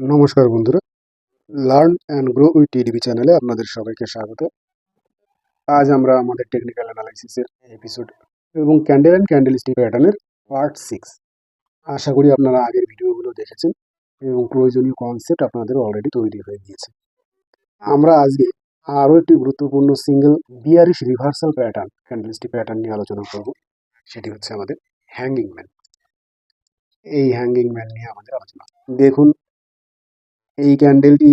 নমস্কার বন্ধুরা, learn and grow with TDB চ্যানেলে আপনাদের সবাইকে স্বাগত। আজ আমরা আমাদের টেকনিক্যাল অ্যানালাইসিসের এপিসোড এবং ক্যান্ডেল অ্যান্ড ক্যান্ডেলস্টিক প্যাটার্নের পার্ট সিক্স আশা করি আপনারা আগের ভিডিওগুলো দেখেছেন এবং প্রয়োজনীয় কনসেপ্ট আপনাদের অলরেডি তৈরি হয়ে গিয়েছে। আমরা আজকে আরও একটি গুরুত্বপূর্ণ single bearish reversal pattern candlestick pattern নিয়ে আলোচনা করব, সেটি হচ্ছে আমাদের হ্যাঙ্গিং ম্যান এই হ্যাঙ্গিং ম্যান নিয়ে আমাদের আলোচনা। দেখুন এই ক্যান্ডেলটি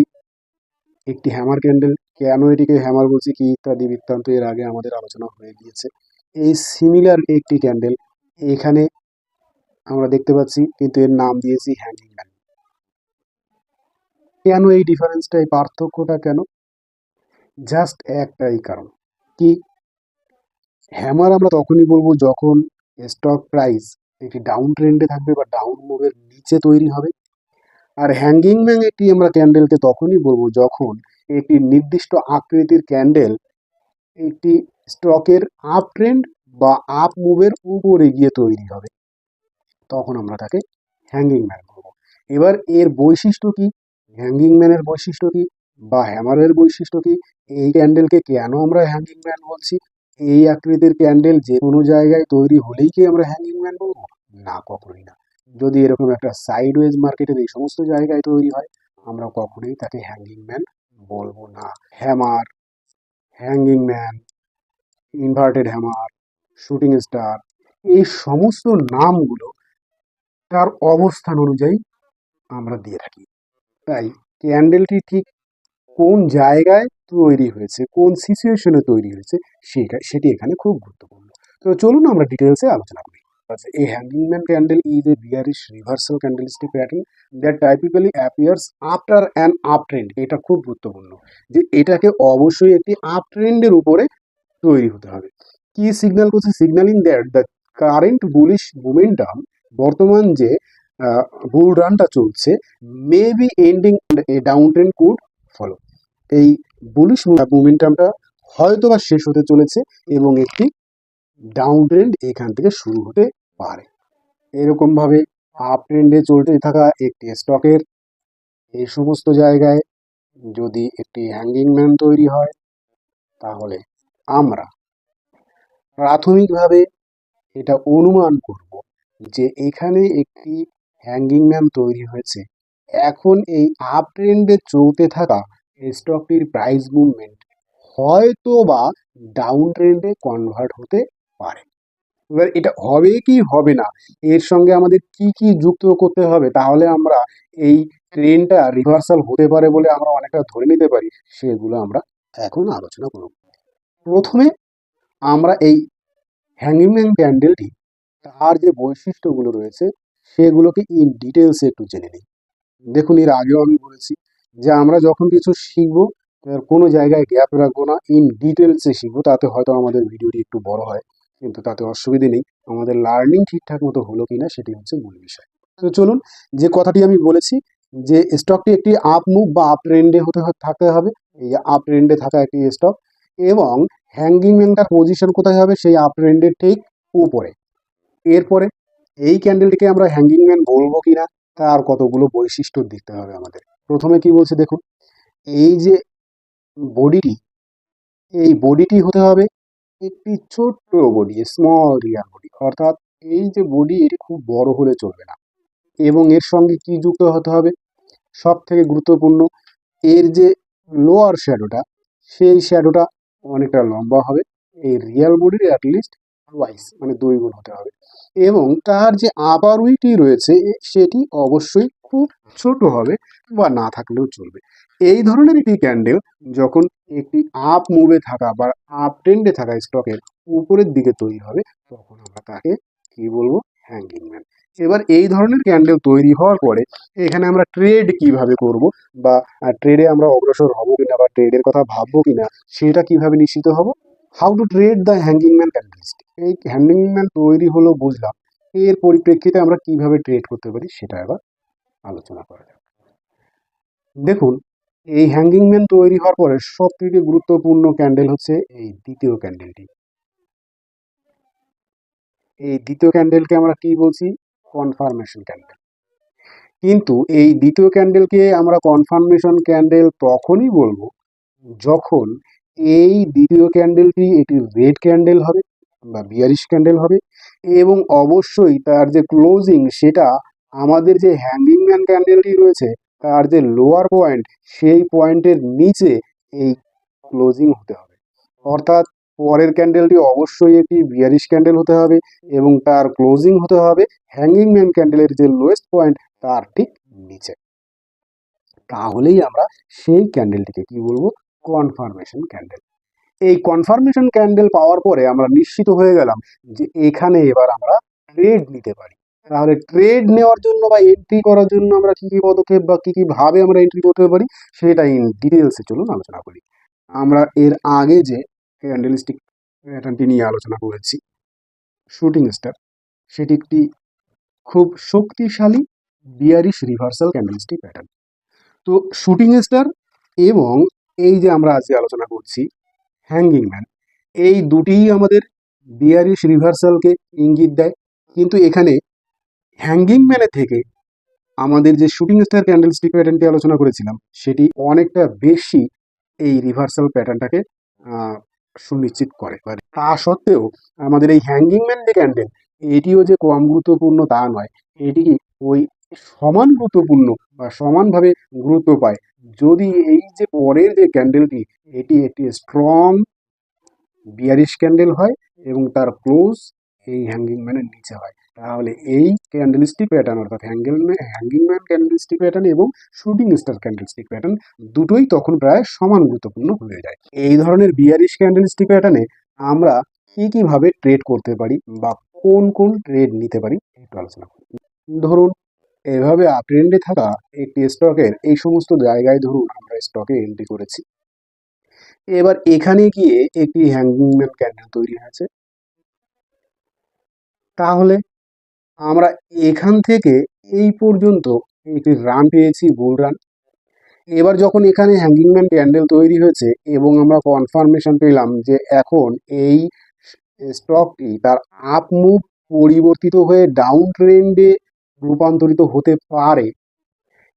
একটি হ্যামার ক্যান্ডেল কেন এটিকে হ্যামার বলছি কি ইত্যাদি বৃত্তান্ত এর আগে আমাদের আলোচনা হয়ে গিয়েছে। এই সিমিলার একটি ক্যান্ডেল এখানে আমরা দেখতে পাচ্ছি কিন্তু এর নাম দিয়েছি হ্যাঙ্গিং ম্যান কেন এই ডিফারেন্সটা এই পার্থক্যটা কেন? জাস্ট একটাই কারণ কি? হ্যামার আমরা তখনই বলব যখন স্টক প্রাইস একটি ডাউন ট্রেন্ডে থাকবে বা ডাউন মুভের নিচে তৈরি হবে। আর হ্যাঙ্গিং ম্যাং একটি আমরা ক্যান্ডেলকে তখনই বলব যখন একটি নির্দিষ্ট আকৃতির ক্যান্ডেল একটি স্টকের আপ ট্রেন্ড বা আপ মুভের উপরে গিয়ে তৈরি হবে। তখন আমরা তাকে হ্যাঙ্গিং ম্যান বলব। এবার এর বৈশিষ্ট্য কি? হ্যাঙ্গিং ম্যানের বৈশিষ্ট্য কি? বা হ্যামারের বৈশিষ্ট্য কি? এই ক্যান্ডেলকে কেন আমরা হ্যাঙ্গিং ম্যান বলছি? এই আকৃতির ক্যান্ডেল যে কোনো জায়গায় তৈরি হলেই কি আমরা হ্যাঙ্গিং ম্যান বলব? না, কখনোই না। যদি এরকম একটা সাইডওয়েজ মার্কেটের এই সমস্ত জায়গায় তৈরি হয়, আমরা কখনোই তাকে হ্যাঙ্গিং ম্যান বলব না। Hammer hanging man inverted hammer shooting star এই সমস্ত নামগুলো তার অবস্থান অনুযায়ী আমরা দিয়ে থাকি। তাই ক্যান্ডেলটি ঠিক কোন জায়গায় তৈরি হয়েছে, কোন সিচুয়েশনে তৈরি হয়েছে, সেটা, সেটি এখানে খুব গুরুত্বপূর্ণ। তো চলুন আমরা ডিটেলসে আলোচনা করি। Hanging man candle is a bearish reversal candlestick pattern that typically appears after an up trend এটা খুব গুরুত্বপূর্ণ যে এটাকে অবশ্যই একটি আপ ট্রেন্ডের উপরে তৈরি হতে হবে। কি সিগন্যাল করছে? Signaling that the current bullish momentum বর্তমান যে বুল রানটা চলছে may be ending a down trend could follow এই বুলিশ মোমেন্টামটা হয়তো বা শেষ হতে চলেছে এবং একটি ডাউন ট্রেন্ড এখান থেকে শুরু হতে পারে। এরকমভাবে আপ ট্রেন্ডে চলতে থাকা একটি স্টকের এই সমস্ত জায়গায় যদি একটি হ্যাঙ্গিং ম্যান তৈরি হয়, তাহলে আমরা প্রাথমিকভাবে এটা অনুমান করব যে এখানে একটি হ্যাঙ্গিং ম্যান তৈরি হয়েছে। এখন এই আপ ট্রেন্ডে চলতে থাকা স্টকটির প্রাইস মুভমেন্ট হয়তো বা ডাউন ট্রেন্ডে কনভার্ট হতে পারে। এবার এটা হবে কি হবে না, এর সঙ্গে আমাদের কি কি যুক্ত করতে হবে, তাহলে আমরা এই ট্রেনটা রিভার্সাল হতে পারে বলে আমরা অনেকটা ধরে নিতে পারি, সেগুলো আমরা এখন আলোচনা করব। প্রথমে আমরা এই হ্যাঙ্গিংম্যান ক্যান্ডেলটি তার যে বৈশিষ্ট্যগুলো রয়েছে, সেগুলোকে ইন ডিটেলসে একটু জেনে নিই। দেখুন, এর আগেও আমি বলেছি যে আমরা যখন কিছু শিখব কোনো জায়গায় গ্যাপ রাখব না ইন ডিটেলসে শিখব, তাতে হয়তো আমাদের ভিডিওটি একটু বড় হয়। কিন্তু তাতে অসুবিধে নেই। আমাদের লার্নিং ঠিকঠাক মতো হলো কিনা সেটি হচ্ছে মূল বিষয়। তো চলুন, যে কথাটি আমি বলেছি যে স্টকটি একটি আপ মুভ বা আপ ট্রেন্ডে হতে থাকতে হবে, এই আপ ট্রেন্ডে থাকা একটি স্টক এবং হ্যাঙ্গিং ম্যানটার পজিশন কোথায় হবে সেই আপ ট্রেন্ডের ঠিক উপরে। এরপরে এই ক্যান্ডেলটিকে আমরা হ্যাঙ্গিং ম্যান বলব কিনা তার কতগুলো বৈশিষ্ট্য দেখতে হবে আমাদের। প্রথমে কি বলছে দেখুন, এই যে বডিটি এই বডিটি হতে হবে একটি ছোট্ট বডি স্মল রিয়াল বডি অর্থাৎ এই যে বডি এটি খুব বড় হলে চলবে না। এবং এর সঙ্গে কি যুক্ত হতে হবে? সব থেকে গুরুত্বপূর্ণ, এর যে লোয়ার শ্যাডোটা সেই শ্যাডোটা অনেকটা লম্বা হবে। এই রিয়াল বডির অ্যাটলিস্ট ওয়াইস মানে দুই গুণ হতে হবে। এবং তার যে আপার উইটি রয়েছে, সেটি অবশ্যই খুব ছোট হবে বা না থাকলেও চলবে। এই ধরনের একটি ক্যান্ডেল যখন একটি আপ মুভে থাকা বা আপ ট্রেন্ডে থাকা স্টকের উপরের দিকে তৈরি হবে, তখন আমরা তাকে কি বলব? হ্যাঙ্গিং ম্যান এবার এই ধরনের ক্যান্ডেল তৈরি হওয়ার পরে এখানে আমরা ট্রেড কীভাবে করব বা ট্রেডে আমরা অগ্রসর হব কিনা বা ট্রেডের কথা ভাববো কিনা, সেটা কীভাবে নিশ্চিত হব? How to trade the hanging man candlestick এই হ্যাঙ্গিং ম্যান তৈরি হলো বুঝলাম, এর পরিপ্রেক্ষিতে আমরা কীভাবে ট্রেড করতে পারি সেটা এবার আলোচনা করা যাক। দেখুন, এই হ্যাঙ্গিং ম্যান তৈরি হওয়ার পরে সব থেকে গুরুত্বপূর্ণ ক্যান্ডেল হচ্ছে এই দ্বিতীয় ক্যান্ডেলটি এই দ্বিতীয় ক্যান্ডেলকে আমরা কি বলছি? কনফার্মেশন ক্যান্ডেল কিন্তু এই দ্বিতীয় ক্যান্ডেলকে আমরা কনফার্মেশন ক্যান্ডেল তখনই বলব যখন এই দ্বিতীয় ক্যান্ডেলটি একটি রেড ক্যান্ডেল হবে বা বিয়ারিশ ক্যান্ডেল হবে এবং অবশ্যই তার যে ক্লোজিং সেটা আমাদের যে হ্যাঙ্গিং ম্যান ক্যান্ডেলটি রয়েছে, তার যে লোয়ার পয়েন্ট সেই পয়েন্টের নিচে এই ক্লোজিং হতে হবে। অর্থাৎ পরের ক্যান্ডেলটি অবশ্যই একটি বিয়ারিশ ক্যান্ডেল হতে হবে এবং তার ক্লোজিং হতে হবে হ্যাঙ্গিং ম্যান ক্যান্ডেলের যে লোয়েস্ট পয়েন্ট তার ঠিক নিচে। তাহলেই আমরা সেই ক্যান্ডেলটিকে কি বলব? কনফার্মেশন ক্যান্ডেল এই কনফার্মেশন ক্যান্ডেল পাওয়ার পরে আমরা নিশ্চিত হয়ে গেলাম যে এখানে এবার আমরা ট্রেড নিতে পারি। তাহলে ট্রেড নেওয়ার জন্য বা এন্ট্রি করার জন্য আমরা কি কি পদক্ষেপ বা কি কি ভাবে আমরা এন্ট্রি করতে পারি, সেটা ইন ডিটেলসে চলুন আলোচনা করি। আমরা এর আগে যে ক্যান্ডেলস্টিক প্যাটার্নটি নিয়ে আলোচনা করেছি শুটিং স্টার সেটি একটি খুব শক্তিশালী বিয়ারিশ রিভার্সাল ক্যান্ডেলস্টিক প্যাটার্ন তো শুটিং স্টার এবং এই যে আমরা আজকে আলোচনা করছি হ্যাঙ্গিং ম্যান এই দুটিই আমাদের বিয়ারিশ রিভার্সালকে ইঙ্গিত দেয়। কিন্তু এখানে হ্যাঙ্গিং ম্যানের থেকে আমাদের যে শুটিং স্টার ক্যান্ডেলস্টিক প্যাটার্নটি আলোচনা করেছিলাম, সেটি অনেকটা বেশি এই রিভার্সাল প্যাটার্নটাকে সুনিশ্চিত করে। তা সত্ত্বেও আমাদের এই হ্যাঙ্গিং ম্যান যে ক্যান্ডেল এটিও যে কম গুরুত্বপূর্ণ তা নয়, এটি ওই সমান গুরুত্বপূর্ণ বা সমানভাবে গুরুত্ব পায়? যদি এই যে পরের যে ক্যান্ডেলটি এটি একটি স্ট্রং বিয়ারিশ ক্যান্ডেল হয় এবং তার ক্লোজ এই হ্যাঙ্গিং ম্যানের নিচে হয়। তাহলে এই ক্যান্ডেলস্টিক প্যাটার্ন অর্থাৎ হ্যাঙ্গেল হ্যাঙ্গিং ম্যান ক্যান্ডেলস্টিক প্যাটার্ন এবং শুটিং স্টার ক্যান্ডেলস্টিক প্যাটার্ন দুটোই তখন প্রায় সমান গুরুত্বপূর্ণ হয়ে যায়। এই ধরনের বিয়ারিশ ক্যান্ডেলস্টিক প্যাটার্নে আমরা কি কীভাবে ট্রেড করতে পারি বা কোন কোন ট্রেড নিতে পারি একটু আলোচনা করি। ধরুন, এভাবে আপট্রেন্ডে থাকা একটি স্টকের এই সমস্ত জায়গায় ধরুন আমরা স্টকে এন্ট্রি করেছি। এবার এখানে গিয়ে একটি হ্যাঙ্গিং ম্যান ক্যান্ডেল তৈরি হয়েছে। তাহলে আমরা এখান থেকে এই পর্যন্ত একটি রান পেয়েছি বুল রান এবার যখন এখানে হ্যাঙ্গিং ম্যান ক্যান্ডেল তৈরি হয়েছে এবং আমরা কনফার্মেশন পেলাম যে এখন এই স্টকটি তার আপ মুভ পরিবর্তিত হয়ে ডাউন ট্রেন্ডে রূপান্তরিত হতে পারে,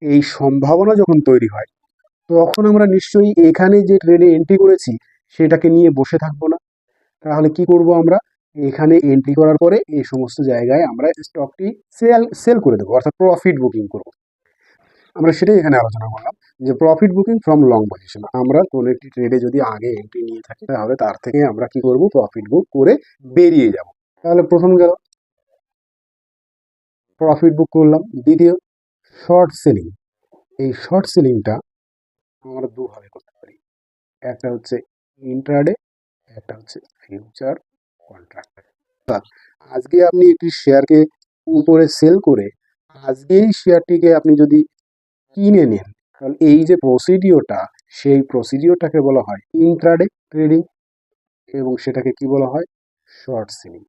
এই সম্ভাবনা যখন তৈরি হয়, তখন আমরা নিশ্চয়ই এখানে যে ট্রেনে এন্ট্রি করেছি সেটাকে নিয়ে বসে থাকব না। তাহলে কি করব আমরা? এখানে এন্ট্রি করার পরে এই সমস্ত জায়গায় আমরা স্টকটি সেল সেল করে দেবো, অর্থাৎ প্রফিট বুকিং করব। আমরা সেটাই এখানে আলোচনা করলাম, যে profit booking from long position আমরা কোনো একটি ট্রেডে যদি আগে এন্ট্রি নিয়ে থাকি, তাহলে তার থেকে আমরা কি করব? প্রফিট বুক করে বেরিয়ে যাব। তাহলে প্রথম গেল। প্রফিট বুক করলাম। দ্বিতীয় শর্ট সেলিং এই শর্ট সেলিংটা আমরা দুভাবে করতে পারি। একটা হচ্ছে ইন্ট্রাডে একটা হচ্ছে ফিউচার কন্ট্রাক্ট আজকে আপনি একটি শেয়ারকে উপরে সেল করে আজকেই শেয়ারটিকে আপনি যদি কিনে নেন, তাহলে এই যে প্রসিডিওটা সেই প্রসিডিওটাকে বলা হয় ইন্ট্রাডে ট্রেডিং এবং সেটাকে কি বলা হয়? শর্ট সেলিং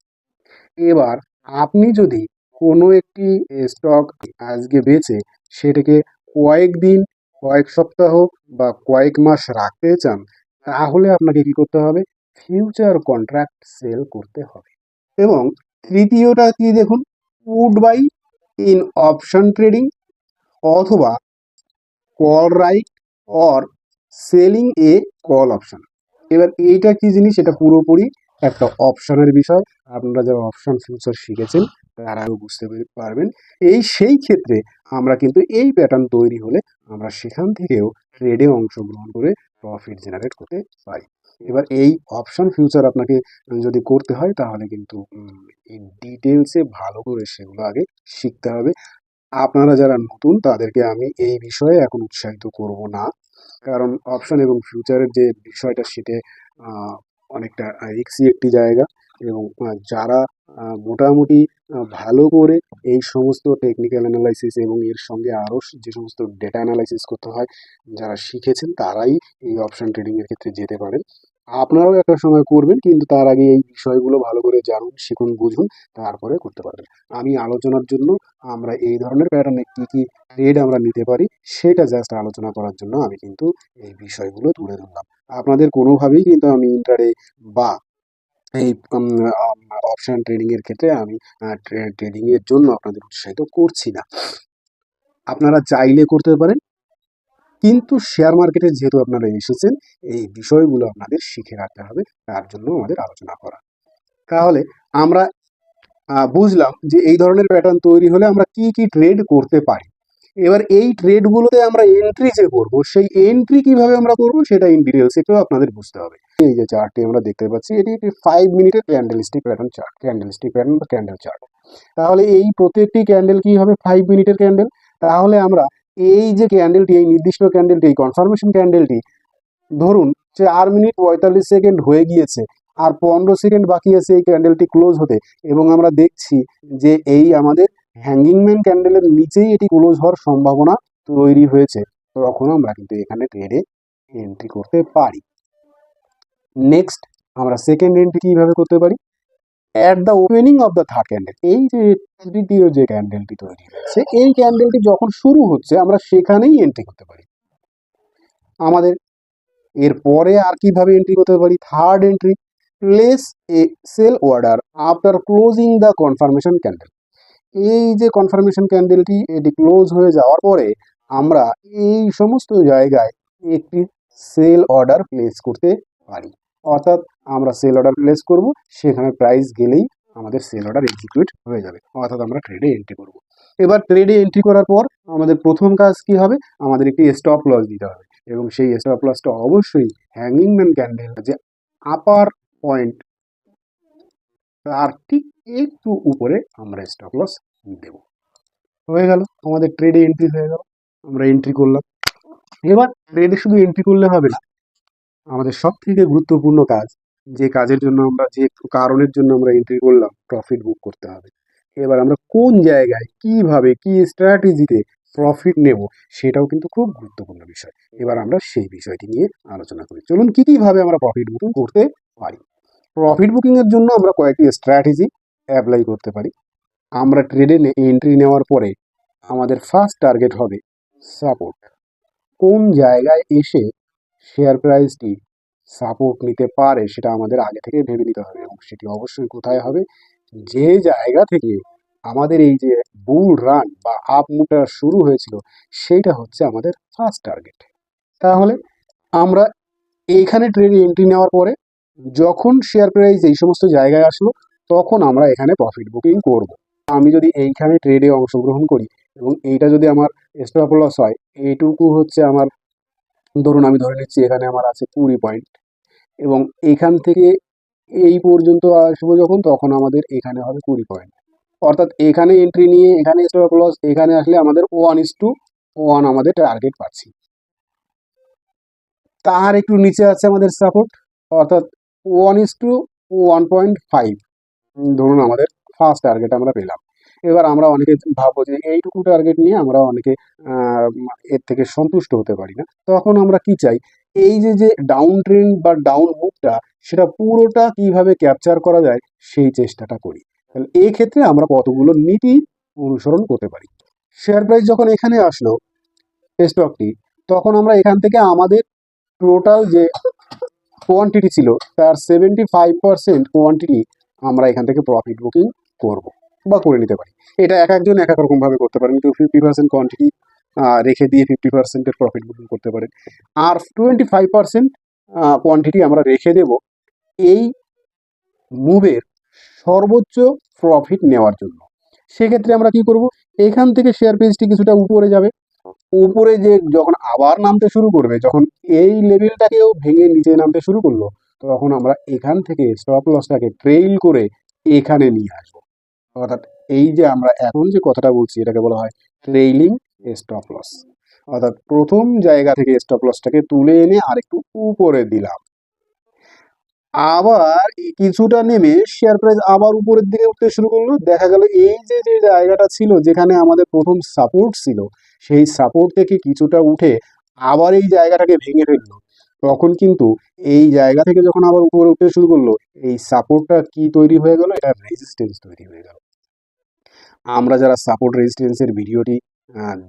এবার আপনি যদি কোনো একটি স্টক আজকে বেচে সেটাকে কয়েকদিন, কয়েক সপ্তাহ বা কয়েক মাস রাখতে চান, তাহলে আপনাকে কি করতে হবে? ফিউচার কন্ট্রাক্ট সেল করতে হবে। এবং তৃতীয়টা কি দেখুন? Would buy in option trading অথবা call write or selling a call option এবার এইটা কি জিনিস? এটা পুরোপুরি একটা অপশনের বিষয়। আপনারা যারা অপশন ফিউচার শিখেছেন, তারাও বুঝতে পারবেন। এই সেই ক্ষেত্রে আমরা কিন্তু এই প্যাটার্ন তৈরি হলে আমরা সেখান থেকেও ট্রেডে অংশগ্রহণ করে প্রফিট জেনারেট করতে পারি। এবার এই অপশন ফিউচার আপনাকে যদি করতে হয়, তাহলে কিন্তু ডিটেলসে ভালো করে সেগুলো আগে শিখতে হবে। আপনারা যারা নতুন, তাদেরকে আমি এই বিষয়ে এখন উৎসাহিত করব না। কারণ অপশন এবং ফিউচারের যে বিষয়টা, সেটা অনেকটা রিক্সি একটি জায়গা। এবং যারা মোটামুটি ভালো করে এই সমস্ত টেকনিক্যাল অ্যানালাইসিস এবং এর সঙ্গে আরও যে সমস্ত ডেটা অ্যানালাইসিস করতে হয়, যারা শিখেছেন, তারাই এই অপশান ট্রেডিংয়ের ক্ষেত্রে যেতে পারেন। আপনারাও একটা সময় করবেন, কিন্তু তার আগে এই বিষয়গুলো ভালো করে জানুন, শিখুন, বুঝুন, তারপরে করতে পারবেন। আমি আলোচনার জন্য আমরা এই ধরনের প্যাটার্নে কী কী ট্রেড আমরা নিতে পারি, সেটা জাস্ট আলোচনা করার জন্য আমি কিন্তু এই বিষয়গুলো তুলে ধরলাম। আপনাদের কোনোভাবেই কিন্তু আমি ইন্টারে বা এই অপশান ট্রেডিংয়ের ক্ষেত্রে আমি ট্রেডিংয়ের জন্য আপনাদের উৎসাহিত করছি না। আপনারা চাইলে করতে পারেন কিন্তু শেয়ার মার্কেটে যেহেতু আপনারা এসেছেন, এই বিষয়গুলো আপনাদের শিখে রাখতে হবে। তার জন্য আমাদের আলোচনা করা। তাহলে আমরা বুঝলাম যে এই ধরনের প্যাটার্ন তৈরি হলে আমরা কি কি ট্রেড করতে পারি। এবার এই ট্রেডগুলোতে আমরা এন্ট্রি যে করব, সেই এন্ট্রি কীভাবে আমরা করব সেটা ইন ডিটেলস একটু আপনাদের বুঝতে হবে। এই যে চার্টটি আমরা দেখতে পাচ্ছি, এটি একটি ফাইভ মিনিটের candlestick pattern chart candlestick pattern বা ক্যান্ডেল চার্ট তাহলে এই প্রত্যেকটি ক্যান্ডেল কি হবে? ফাইভ মিনিটের ক্যান্ডেল তাহলে আমরা এই যে ক্যান্ডেলটি এই নির্দিষ্ট ক্যান্ডেলটি এই কনফার্মেশন ক্যান্ডেলটি ধরুন চার মিনিট পঁয়তাল্লিশ সেকেন্ড হয়ে গিয়েছে আর পনেরো সেকেন্ড বাকি আছে এই ক্যান্ডেলটি ক্লোজ হতে এবং আমরা দেখছি যে এই আমাদের হ্যাঙ্গিংম্যান ক্যান্ডেলের নিচেই এটি ক্লোজ হওয়ার সম্ভাবনা তৈরি হয়েছে। তখন আমরা কিন্তু এখানে ট্রেডে এন্ট্রি করতে পারি। নেক্সট আমরা সেকেন্ড এন্ট্রি কীভাবে করতে পারি? At the opening of the third candle এই যে তৃতীয় যে ক্যান্ডেলটি তৈরি হয়েছে, এই ক্যান্ডেলটি যখন শুরু হচ্ছে, আমরা সেখানেই এন্ট্রি করতে পারি। আমাদের এরপরে আর কীভাবে এন্ট্রি করতে পারি? Third entry place a sell order after closing the confirmation candle এই যে কনফার্মেশন ক্যান্ডেলটি এটি ক্লোজ হয়ে যাওয়ার পরে আমরা এই সমস্ত জায়গায় একটি সেল অর্ডার প্লেস করতে পারি। অর্থাৎ আমরা সেল অর্ডার প্লেস করব, সেখানে প্রাইস গেলেই আমাদের সেল অর্ডার এক্সিকিউট হয়ে যাবে, অর্থাৎ আমরা ট্রেডে এন্ট্রি করব। এবার ট্রেডে এন্ট্রি করার পর আমাদের প্রথম কাজ কি হবে? আমাদের একটি স্টপ লস দিতে হবে এবং সেই স্টপ লসটা অবশ্যই হ্যাঙ্গিং ম্যান ক্যান্ডেল যে আপার পয়েন্ট তার ঠিক একটু উপরে আমরা স্টপ লস দেব। হয়ে গেল, আমাদের ট্রেডে এন্ট্রি হয়ে গেল, আমরা এন্ট্রি করলাম। এবার ট্রেডে শুধু এন্ট্রি করলে হবে না আমাদের সব থেকে গুরুত্বপূর্ণ কাজ, যে কাজের জন্য আমরা, যে কারণের জন্য আমরা এন্ট্রি করলাম প্রফিট বুক করতে হবে। এবার আমরা কোন জায়গায়, কীভাবে, কি স্ট্র্যাটেজিতে প্রফিট নেব, সেটাও কিন্তু খুব গুরুত্বপূর্ণ বিষয়। এবার আমরা সেই বিষয়টি নিয়ে আলোচনা করি। চলুন কি কীভাবে আমরা প্রফিট বুকিং করতে পারি? প্রফিট বুকিং এর জন্য আমরা কয়েকটি স্ট্র্যাটেজি অ্যাপ্লাই করতে পারি। আমরা ট্রেডে এন্ট্রি নেওয়ার পরে আমাদের ফার্স্ট টার্গেট হবে সাপোর্ট কোন জায়গায় এসে শেয়ার প্রাইসটি সাপোর্ট নিতে পারে সেটা আমাদের আগে থেকে ভেবে নিতে হবে এবং সেটি অবশ্যই কোথায় হবে? যে জায়গা থেকে আমাদের এই যে বুল রান বা আপ মুভটা শুরু হয়েছিল, সেইটা হচ্ছে আমাদের ফার্স্ট টার্গেট তাহলে আমরা এইখানে ট্রেডে এন্ট্রি নেওয়ার পরে যখন শেয়ার প্রাইস এই সমস্ত জায়গায় আসলো, তখন আমরা এখানে প্রফিট বুকিং করব। আমি যদি এইখানে ট্রেডে অংশগ্রহণ করি এবং এইটা যদি আমার স্টপ লস হয়, এইটুকু হচ্ছে আমার ধরুন আমি ধরে নিচ্ছি এখানে আমার আছে কুড়ি পয়েন্ট এবং এইখান থেকে এই পর্যন্ত আসব যখন, তখন আমাদের এখানে হবে কুড়ি পয়েন্ট অর্থাৎ এখানে এন্ট্রি নিয়ে, এখানে স্টপ লস এখানে আসলে আমাদের ওয়ান ইস টু ওয়ান আমাদের টার্গেট পাচ্ছি। তার একটু নিচে আছে আমাদের সাপোর্ট অর্থাৎ one is to one point five ধরুন আমাদের ফার্স্ট টার্গেট আমরা পেলাম। এবার আমরা অনেকে ভাববো যে এইটুকু টার্গেট নিয়ে আমরা অনেকে এর থেকে সন্তুষ্ট হতে পারি না। তখন আমরা কি চাই? এই যে যে ডাউন ট্রেন্ড বা ডাউন মুভটা সেটা পুরোটা কীভাবে ক্যাপচার করা যায়, সেই চেষ্টাটা করি। তাহলে এই ক্ষেত্রে আমরা কতগুলো নীতি অনুসরণ করতে পারি। শেয়ার প্রাইস যখন এখানে আসলো স্টকটি তখন আমরা এখান থেকে আমাদের টোটাল যে কোয়ান্টিটি ছিল, তার সেভেন্টি ফাইভ পার্সেন্ট কোয়ান্টিটি আমরা এখান থেকে প্রফিট বুকিং করব। বা করে নিতে পারি। এটা এক একজন এক এক রকমভাবে করতে পারেন কেউ ফিফটি পার্সেন্ট কোয়ান্টিটি রেখে দিয়ে ফিফটি পার্সেন্টের প্রফিট বুকিং করতে পারেন আর টোয়েন্টি ফাইভ পার্সেন্ট কোয়ান্টিটি আমরা রেখে দেব এই মুভের সর্বোচ্চ প্রফিট নেওয়ার জন্য। সেক্ষেত্রে আমরা কি করব? এখান থেকে শেয়ার পেজটি কিছুটা উপরে যাবে। উপরে যে যখন আবার নামতে শুরু করবে, যখন এই লেভেলটাকেও ভেঙে নিচে নামতে শুরু করল, তখন আমরা এখান থেকে স্টপ লসটাকে ট্রেইল করে এখানে নিয়ে আসব। অর্থাৎ এই যে আমরা এখন যে কথাটা বলছি, এটাকে বলা হয় ট্রেইলিং স্টপ লস অর্থাৎ প্রথম জায়গা থেকে স্টপ লসটাকে তুলে এনে আরেকটু উপরে দিলাম। আবার কিছুটা নেমে শেয়ার প্রাইস আবার উপরের দিকে উঠতে শুরু করল। দেখা গেল এই যে যে জায়গাটা ছিল, যেখানে আমাদের প্রথম সাপোর্ট ছিল, সেই সাপোর্ট থেকে কিছুটা উঠে আবার এই জায়গাটাকে ভেঙে ফেলল। তখন কিন্তু এই জায়গা থেকে যখন আবার উপরে উঠতে শুরু করল, এই সাপোর্টটা কি তৈরি হয়ে গেল? এটা রেজিস্ট্যান্স তৈরি হয়ে গেল। আমরা যারা সাপোর্ট রেজিস্ট্যান্সের ভিডিওটি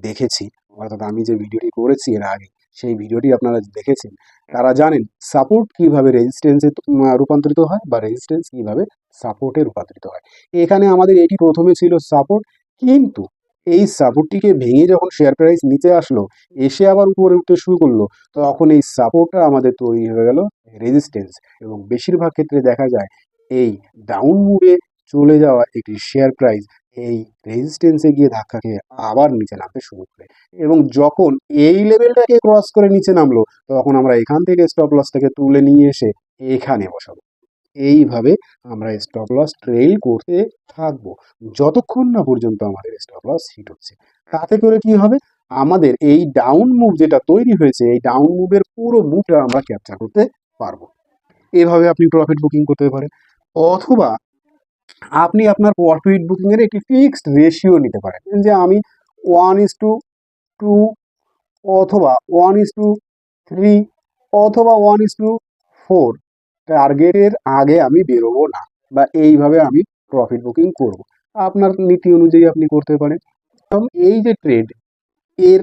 দেখেছি, অর্থাৎ আমি যে ভিডিওটি করেছি এর আগে, সেই ভিডিওটি আপনারা দেখেছেন, তারা জানেন সাপোর্ট কীভাবে রেজিস্ট্যান্সে রূপান্তরিত হয় বা রেজিস্ট্যান্স কীভাবে সাপোর্টে রূপান্তরিত হয়। এখানে আমাদের এটি প্রথমে ছিল সাপোর্ট কিন্তু এই সাপোর্টটিকে ভেঙে যখন শেয়ার প্রাইস নিচে আসলো, এসে আবার উপরে উঠতে শুরু করল, তখন এই সাপোর্টটা আমাদের তৈরি হয়ে গেল রেজিস্ট্যান্স এবং বেশিরভাগ ক্ষেত্রে দেখা যায় এই ডাউন মুভে চলে যাওয়া একটি শেয়ার প্রাইস এই রেজিস্ট্যান্সে গিয়ে ধাক্কা খেয়ে আবার নিচে নামতে শুরু করে এবং যখন এই লেভেলটাকে ক্রস করে নিচে নামলো, তখন আমরা এখান থেকে স্টপ লস থেকে তুলে নিয়ে এসে এখানে বসাবো। এইভাবে আমরা স্টপ লস ট্রেল করতে থাকব। যতক্ষণ না পর্যন্ত আমাদের স্টপ লস হিট হচ্ছে। তাতে করে কি হবে? আমাদের এই ডাউন মুভ যেটা তৈরি হয়েছে, এই ডাউন মুভের পুরো মুভটা আমরা ক্যাপচার করতে পারব। এভাবে আপনি প্রফিট বুকিং করতে পারেন। অথবা আপনি আপনার প্রফিট বুকিংয়ের একটি ফিক্সড রেশিও নিতে পারেন। যে আমি ওয়ান ইস টু টু অথবা ওয়ান ইস টু থ্রি অথবা ওয়ান ইস টু ফোর টার্গেটের আগে আমি বেরোবো না বা এইভাবে আমি প্রফিট বুকিং করব। আপনার নীতি অনুযায়ী আপনি করতে পারেন। এবং এই যে ট্রেড এর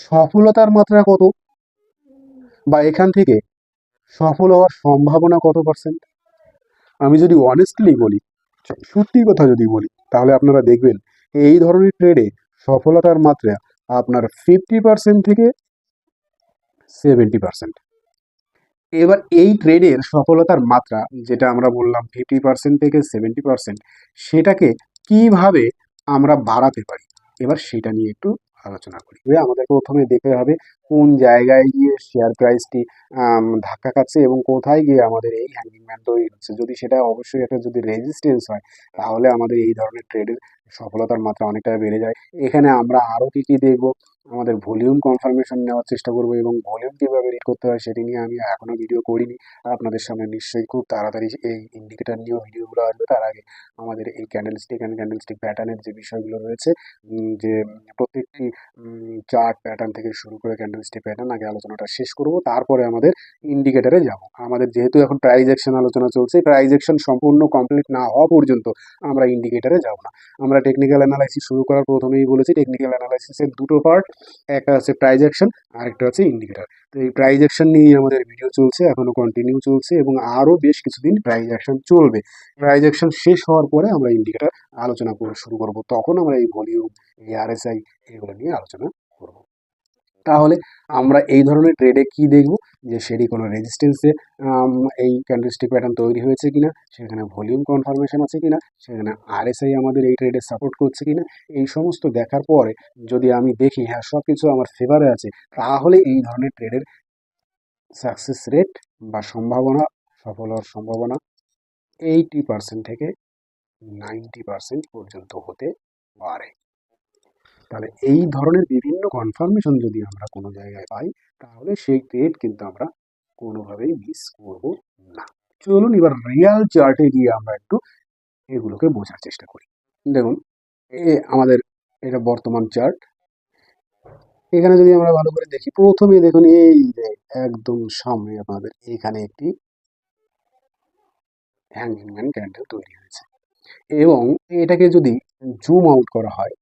সফলতার মাত্রা কত? বা এখান থেকে সফল হওয়ার সম্ভাবনা কত পার্সেন্ট আমি যদি অনেস্টলি বলি, সত্যি কথা যদি বলি, তাহলে আপনারা দেখবেন এই ধরনের ট্রেডে সফলতার মাত্রা আপনার ফিফটি পার্সেন্ট থেকে সেভেন্টি পার্সেন্ট এবার এই ট্রেডের সফলতার মাত্রা, যেটা আমরা বললাম ফিফটি পার্সেন্ট থেকে সেভেন্টি পার্সেন্ট সেটাকে কীভাবে আমরা বাড়াতে পারি? এবার সেটা নিয়ে একটু আলোচনা করি। আমাদের প্রথমে দেখতে হবে কোন জায়গায় গিয়ে শেয়ার প্রাইসটি ধাক্কা খাচ্ছে এবং কোথায় গিয়ে আমাদের এই হ্যাঙ্গিং ম্যান তৈরি হচ্ছে? যদি সেটা অবশ্যই একটা যদি রেজিস্ট্যান্স হয়, তাহলে আমাদের এই ধরনের ট্রেডের সফলতার মাত্রা অনেকটা বেড়ে যায়। এখানে আমরা আরও কী কী দেখব? আমাদের ভলিউম কনফার্মেশন নেওয়ার চেষ্টা করব এবং ভলিউম কীভাবে রিড করতে হয় সেটি নিয়ে আমি এখনও ভিডিও করিনি। আপনাদের সামনে নিশ্চয়ই খুব তাড়াতাড়ি এই ইন্ডিকেটার নিয়েও ভিডিওগুলো আসবে। তার আগে আমাদের এই candle stick and candle stick প্যাটার্নের যে বিষয়গুলো রয়েছে যে প্রত্যেকটি চার্ট প্যাটার্ন থেকে শুরু করে ক্যান্ডেল স্টিক প্যাটার্ন আগে আলোচনাটা শেষ করব, তারপরে আমাদের ইন্ডিকেটারে যাব। আমাদের যেহেতু এখন প্রাইজ আলোচনা চলছে প্রাইজ অ্যাকশন সম্পূর্ণ কমপ্লিট না হওয়া পর্যন্ত আমরা ইন্ডিকেটারে যাব না। আমরা টেকনিক্যাল অ্যানালাইসিস শুরু করার প্রথমেই বলেছি টেকনিক্যাল অ্যানালাইসিসের দুটো পার্ট একটা আছে প্রাইজ অ্যাকশন আরেকটা আছে ইন্ডিকেটার তো এই প্রাইজ অ্যাকশন নিয়েই আমাদের ভিডিও চলছে এখনও কন্টিনিউ চলছে, এবং আরও বেশ কিছুদিন প্রাইজ অ্যাকশন চলবে। প্রাইজ অ্যাকশন শেষ হওয়ার পরে আমরা ইন্ডিকেটার আলোচনা করে, শুরু করব। তখন আমরা এই ভলিউম এই আরএসআই এগুলো নিয়ে আলোচনা তাহলে আমরা এই ধরনের ট্রেডে কি দেখব? যে সেটি কোনো রেজিস্ট্যান্সে এই ক্যান্ডেলস্টিক প্যাটার্ন তৈরি হয়েছে কিনা? সেখানে ভলিউম কনফার্মেশন আছে কিনা? সেখানে আরএসআই আমাদের এই ট্রেডে সাপোর্ট করছে কিনা? এই সমস্ত দেখার পরে যদি আমি দেখি হ্যাঁ সব কিছু আমার ফেভারে আছে, তাহলে এই ধরনের ট্রেডের সাকসেস রেট বা সম্ভাবনা, সফল হওয়ার সম্ভাবনা এইটি পার্সেন্ট থেকে নাইনটি পার্সেন্ট পর্যন্ত হতে পারে। তাহলে এই ধরনের বিভিন্ন কনফার্মেশন যদি আমরা কোনো জায়গায় পাই, তাহলে সেই ট্রেড কিন্তু আমরা কোনোভাবেই মিস করব না। চলুন এবার রিয়াল চার্টে গিয়ে আমরা একটু এগুলোকে বোঝার চেষ্টা করি। দেখুন, এ আমাদের এটা বর্তমান চার্ট এখানে যদি আমরা ভালো করে দেখি, প্রথমে দেখুন এই যে একদম সামনে আমাদের এখানে একটি হ্যাঙ্গিং ম্যান ক্যান্ডেল তৈরি হয়েছে। এবং এটাকে যদি জুম আউট করা হয়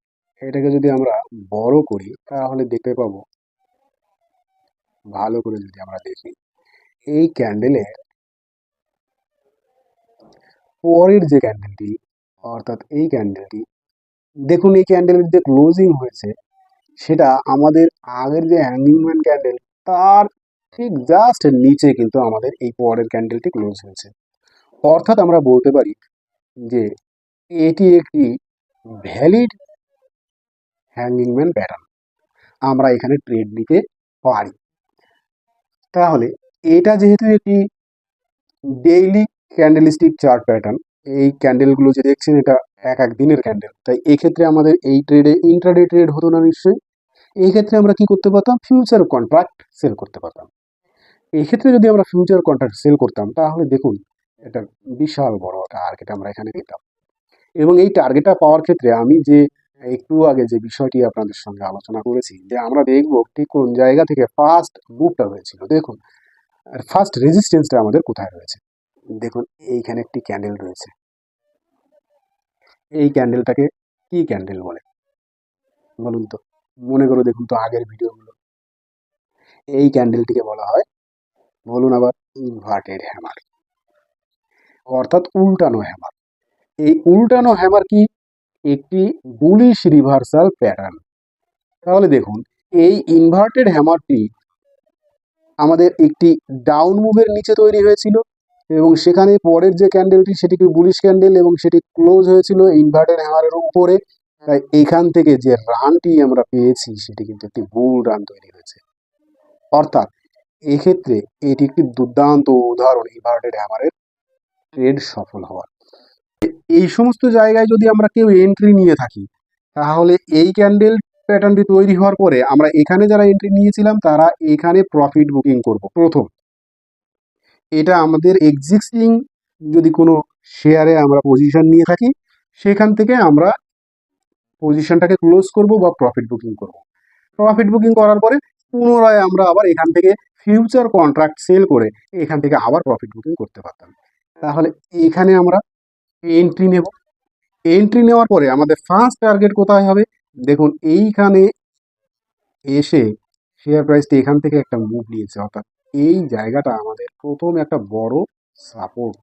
এটাকে যদি আমরা বড় করি, তাহলে দেখতে পাবো, ভালো করে যদি আমরা দেখি, এই ক্যান্ডেলের পরের যে ক্যান্ডেলটি অর্থাৎ এই ক্যান্ডেলটি দেখুন এই ক্যান্ডেলের যে ক্লোজিং হয়েছে, সেটা আমাদের আগের যে হ্যাঙ্গিং ম্যান ক্যান্ডেল তার ঠিক জাস্ট নিচে কিন্তু আমাদের এই পরের ক্যান্ডেলটি ক্লোজ হয়েছে। অর্থাৎ আমরা বলতে পারি যে, এটি একটি ভ্যালিড হ্যাঙ্গিং ম্যান প্যাটার্ন আমরা এখানে ট্রেড নিতে পারি। তাহলে এটা যেহেতু একটি ডেইলি ক্যান্ডেলস্টিক চার্ট প্যাটার্ন এই ক্যান্ডেলগুলো যে দেখছেন এটা এক এক দিনের ক্যান্ডেল তাই এক্ষেত্রে আমাদের এই ট্রেডে ইন্ট্রাডে ট্রেড হতো না নিশ্চয়ই। এই ক্ষেত্রে আমরা কি করতে পারতাম? ফিউচার কন্ট্রাক্ট সেল করতে পারতাম। এই ক্ষেত্রে যদি আমরা ফিউচার কন্ট্রাক্ট সেল করতাম, তাহলে দেখুন, এটা বিশাল বড় টার্গেট আমরা এখানে পেতাম। এবং এই টার্গেটটা পাওয়ার ক্ষেত্রে আমি যে একটু আগে যে বিষয়টি আপনাদের সঙ্গে আলোচনা করেছি, যে আমরা দেখব ঠিক কোন জায়গা থেকে ফার্স্ট মুভটা হয়েছিল। দেখুন, আর ফার্স্ট রেজিস্ট্যান্সটা আমাদের কোথায় রয়েছে? দেখুন, এইখানে একটি ক্যান্ডেল রয়েছে। এই ক্যান্ডেলটাকে কি ক্যান্ডেল বলে? বলুন তো, মনে করো দেখুন তো আগের ভিডিওগুলো। এই ক্যান্ডেলটিকে বলা হয়, বলুন আবার ইনভার্টেড হ্যামার অর্থাৎ উল্টানো হ্যামার এই উল্টানো হ্যামার কি একটি বুলিশ রিভার্সাল প্যাটার্ন তাহলে দেখুন, এই ইনভার্টেড হ্যামারটি আমাদের একটি ডাউন মুভের নিচে তৈরি হয়েছিল এবং সেখানে পরের যে ক্যান্ডেলটি সেটিকে বুলিশ ক্যান্ডেল এবং সেটি ক্লোজ হয়েছিল ইনভার্টেড হ্যামারের উপরে। তাই এখান থেকে যে রানটি আমরা পেয়েছি, সেটি কিন্তু একটি বুল রান তৈরি হয়েছে। অর্থাৎ এক্ষেত্রে এটি একটি দুর্দান্ত উদাহরণ ইনভার্টেড হ্যামারের ট্রেড সফল হওয়ার। এই সমস্ত জায়গায় যদি আমরা কেউ এন্ট্রি নিয়ে থাকি, তাহলে এই ক্যান্ডেল প্যাটার্নটি তৈরি হওয়ার পরে আমরা এখানে যারা এন্ট্রি নিয়েছিলাম, তারা এখানে প্রফিট বুকিং করব প্রথম। এটা আমাদের এক্সিস্টিং যদি কোনো শেয়ারে আমরা পজিশন নিয়ে থাকি, সেখান থেকে আমরা পজিশনটাকে ক্লোজ করব বা প্রফিট বুকিং করব। প্রফিট বুকিং করার পরে পুনরায় আমরা আবার এখান থেকে ফিউচার কন্ট্রাক্ট সেল করে এখান থেকে আবার প্রফিট বুকিং করতে পারতাম। তাহলে এখানে আমরা এন্ট্রি নেব। এন্ট্রি নেওয়ার পরে আমাদের ফার্স্ট টার্গেট কোথায় হবে? দেখুন, এইখানে এসে শেয়ার প্রাইসটি এখান থেকে একটা মুভ নিয়েছে। অর্থাৎ এই জায়গাটা আমাদের প্রথম একটা বড় সাপোর্ট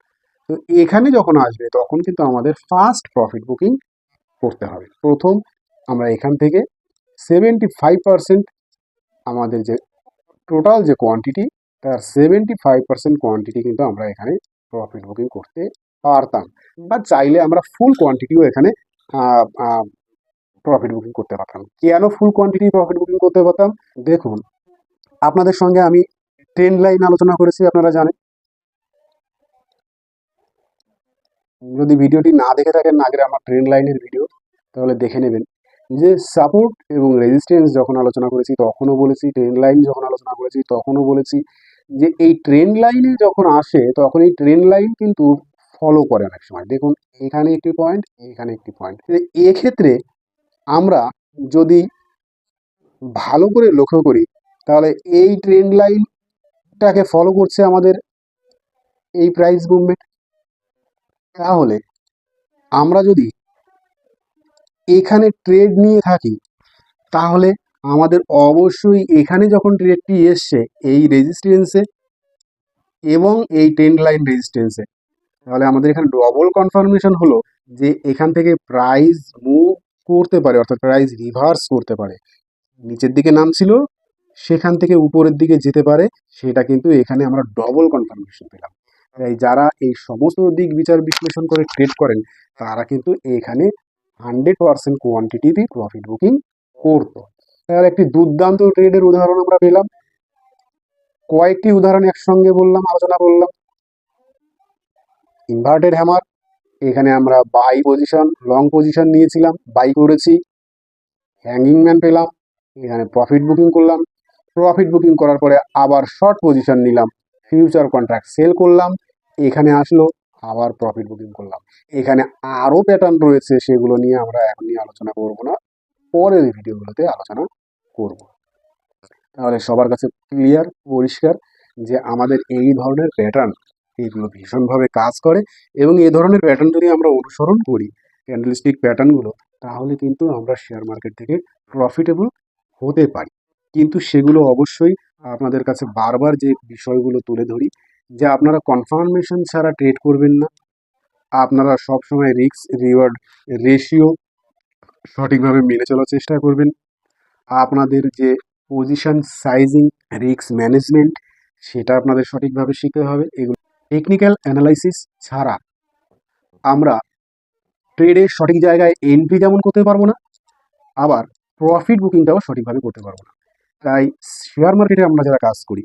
তো এখানে যখন আসবে, তখন কিন্তু আমাদের ফার্স্ট প্রফিট বুকিং করতে হবে। প্রথম আমরা এখান থেকে সেভেন্টি ফাইভ পার্সেন্ট আমাদের যে টোটাল যে কোয়ান্টিটি তার সেভেন্টি ফাইভ পার্সেন্ট কোয়ান্টিটি কিন্তু আমরা এখানে প্রফিট বুকিং করতে পারতাম বা চাইলে আমরা ফুল কোয়ান্টিটিও এখানে প্রফিট বুকিং করতে পারতাম। কেন ফুল কোয়ান্টিটি প্রফিট বুকিং করতে পারতাম? দেখুন আপনাদের সঙ্গে আমি ট্রেন্ড লাইন আলোচনা করেছি আপনারা জানেন। যদি ভিডিওটি না দেখে থাকেন আগের আমার ট্রেন্ড লাইনের ভিডিও তাহলে দেখে নেবেন যে সাপোর্ট এবং রেজিস্ট্যান্স যখন আলোচনা করেছি তখনও বলেছি ট্রেন্ড লাইন যখন আলোচনা করেছি তখনও বলেছি যে এই ট্রেন্ড লাইনে যখন আসে তখন এই ট্রেন্ড লাইন কিন্তু ফলো করে অনেক সময়। দেখুন এখানে একটি পয়েন্ট এখানে একটি পয়েন্ট এক্ষেত্রে আমরা যদি ভালো করে লক্ষ্য করি, তাহলে এই ট্রেন্ড লাইনটাকে ফলো করছে আমাদের এই প্রাইস মুভমেন্ট তাহলে আমরা যদি এখানে ট্রেড নিয়ে থাকি, তাহলে আমাদের অবশ্যই এখানে যখন ট্রেডটি এসছে, এই রেজিস্ট্যান্সে এবং এই ট্রেন্ড লাইন রেজিস্ট্যান্সে তাহলে আমাদের এখানে ডবল কনফার্মেশন হলো যে এখান থেকে প্রাইস মুভ করতে পারে, অর্থাৎ প্রাইস রিভার্স করতে পারে। নিচের দিকে নামছিল, সেখান থেকে উপরের দিকে যেতে পারে, সেটা কিন্তু এখানে আমরা ডবল কনফার্মেশন পেলাম। তাই যারা এই সমস্ত দিক বিচার বিশ্লেষণ করে ট্রেড করেন, তারা কিন্তু এখানে হান্ড্রেড পার্সেন্ট কোয়ান্টিটিতে প্রফিট বুকিং করতো। তাহলে একটি দুর্দান্ত ট্রেডের উদাহরণ আমরা পেলাম। কয়েকটি উদাহরণ একসঙ্গে বললাম, আলোচনা করলাম। ইনভার্টেড হ্যামার এখানে আমরা বাই পজিশন লং পজিশন নিয়েছিলাম বাই করেছি হ্যাঙ্গিং ম্যান পেলাম, এখানে প্রফিট বুকিং করলাম প্রফিট বুকিং করার পরে আবার শর্ট পজিশন নিলাম ফিউচার কন্ট্রাক্ট সেল করলাম, এখানে আসলো, আবার প্রফিট বুকিং করলাম। এখানে আরও প্যাটার্ন রয়েছে, সেগুলো নিয়ে আমরা এখন নিয়ে আলোচনা করব না, পরের ভিডিওগুলোতে আলোচনা করব। তাহলে সবার কাছে ক্লিয়ার পরিষ্কার যে আমাদের এই ধরনের প্যাটার্ন এইগুলো ভীষণভাবে কাজ করে এবং এ ধরনের প্যাটার্ন যদি আমরা অনুসরণ করি ক্যান্ডেলস্টিক প্যাটার্নগুলো তাহলে কিন্তু আমরা শেয়ার মার্কেট থেকে প্রফিটেবল হতে পারি। কিন্তু সেগুলো অবশ্যই আপনাদের কাছে বারবার যে বিষয়গুলো তুলে ধরি, যে আপনারা কনফার্মেশন ছাড়া ট্রেড করবেন না। আপনারা সবসময় রিস্ক রিওয়ার্ড রেশিও সঠিকভাবে মেনে চলার চেষ্টা করবেন। আপনাদের যে পজিশন সাইজিং রিস্ক ম্যানেজমেন্ট সেটা আপনাদের সঠিকভাবে শিখতে হবে। এগুলো টেকনিক্যাল অ্যানালাইসিস ছাড়া আমরা ট্রেডের সঠিক জায়গায় এন্ট্রি যেমন করতে পারব না, আবার প্রফিট বুকিংটাও সঠিকভাবে করতে পারব না। তাই শেয়ার মার্কেটে আমরা যারা কাজ করি,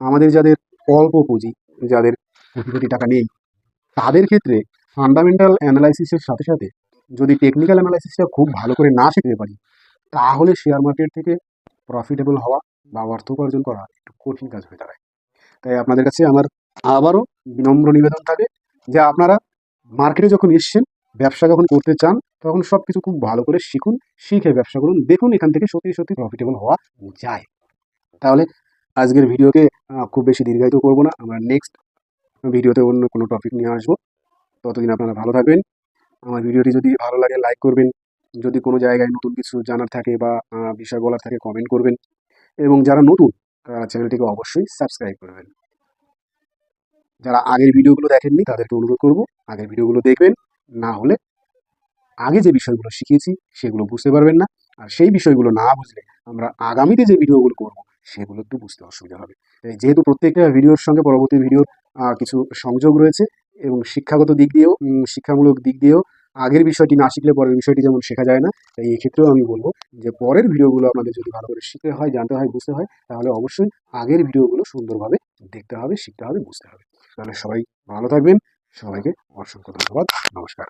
আমাদের যাদের অল্প পুঁজি, যাদের কোটি কোটি টাকা নেই, তাদের ক্ষেত্রে ফান্ডামেন্টাল অ্যানালাইসিসের সাথে সাথে যদি টেকনিক্যাল অ্যানালাইসিসটা খুব ভালো করে না শিখতে পারি, তাহলে শেয়ার মার্কেট থেকে প্রফিটেবল হওয়া বা অর্থ উপার্জন করা একটু কঠিন কাজ হয়ে দাঁড়ায়। তাই আপনাদের কাছে আমার আবারও বিনম্র নিবেদন থাকে যে আপনারা মার্কেটে যখন এসছেন, ব্যবসা যখন করতে চান, তখন সব কিছু খুব ভালো করে শিখুন, শিখে ব্যবসা করুন, দেখুন এখান থেকে সত্যি সত্যি প্রফিটেবল হওয়া যায়। তাহলে আজকের ভিডিওকে খুব বেশি দীর্ঘায়িত করব না। আমরা নেক্সট ভিডিওতে অন্য কোনো টপিক নিয়ে আসব। ততদিন আপনারা ভালো থাকবেন। আমার ভিডিওটি যদি ভালো লাগে লাইক করবেন। যদি কোনো জায়গায় নতুন কিছু জানার থাকে বা বিষয় বলার থাকে কমেন্ট করবেন। এবং যারা নতুন, তারা চ্যানেলটিকে অবশ্যই সাবস্ক্রাইব করবেন। যারা আগের ভিডিওগুলো দেখেননি, তাদেরকে অনুরোধ করব, আগের ভিডিওগুলো দেখবেন, না হলে আগে যে বিষয়গুলো শিখিয়েছি সেগুলো বুঝতে পারবেন না। আর সেই বিষয়গুলো না বুঝলে আমরা আগামীতে যে ভিডিওগুলো করব, সেগুলো একটু বুঝতে অসুবিধা হবে। যেহেতু প্রত্যেকটা ভিডিওর সঙ্গে পরবর্তী ভিডিওর কিছু সংযোগ রয়েছে এবং শিক্ষাগত দিক দিয়েও শিক্ষামূলক দিক দিয়েও আগের বিষয়টি না শিখলে পরের বিষয়টি যেমন শেখা যায় না, তাই এক্ষেত্রেও ক্ষেত্রেও আমি বলব যে পরের ভিডিওগুলো আপনাদের যদি ভালো করে শিখতে হয়, জানতে হয়, বুঝতে হয়, তাহলে অবশ্যই আগের ভিডিওগুলো সুন্দরভাবে দেখতে হবে, শিখতে হবে, বুঝতে হবে। তাহলে সবাই ভালো থাকবেন, সবাইকে অসংখ্য ধন্যবাদ, নমস্কার।